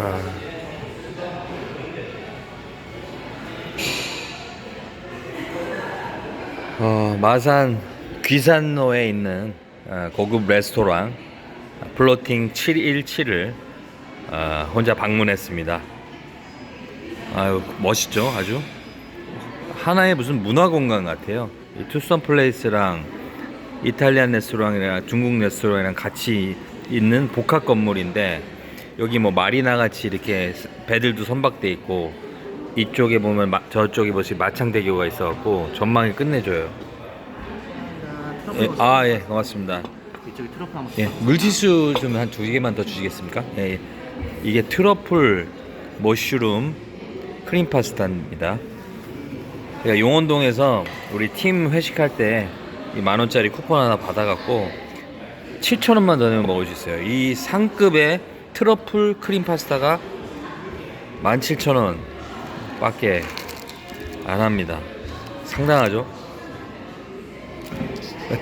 아. 어, 마산 귀산로에 있는 어, 고급 레스토랑 플로팅 717을 어, 혼자 방문했습니다. 아유 멋있죠, 아주 하나의 무슨 문화 공간 같아요. 이 투썸 플레이스랑 이탈리안 레스토랑이랑 중국 레스토랑이랑 같이 있는 복합 건물인데 여기 뭐 마리나 같이 이렇게 배들도 선박돼 있고 이쪽에 보면 마- 저쪽에 보시 마창대교가 있어갖고 전망이 끝내줘요. 예, 아 예, 고맙습니다. 이쪽에 트러플 한번 예, 물티슈 좀 한 두 개만 더 주시겠습니까? 예, 예. 이게 트러플 머쉬룸 크림 파스타입니다. 제가 용원동에서 우리 팀 회식할 때 이 만 원짜리 쿠폰 하나 받아갖고 7천 원만 더 내면 먹을 수 있어요. 이 상급의 트러플 크림 파스타가 17,000원 밖에 안 합니다. 상당하죠?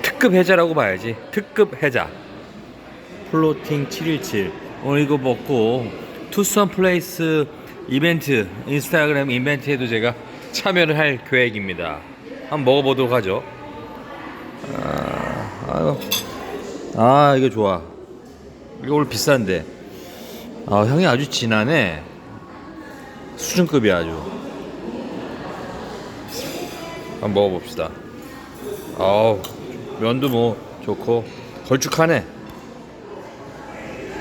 특급 해자라고 봐야지. 특급 해자. 플로팅 717. 오늘 이거 먹고 투썸 플레이스 이벤트 인스타그램 이벤트에도 제가 참여를 할 계획입니다. 한번 먹어보도록 하죠. 아, 아유. 아 이거 좋아. 이거 오늘 비싼데. 아 향이 아주 진하네. 수준급이야 아주. 한번 먹어봅시다. 아우 면도 뭐 좋고 걸쭉하네.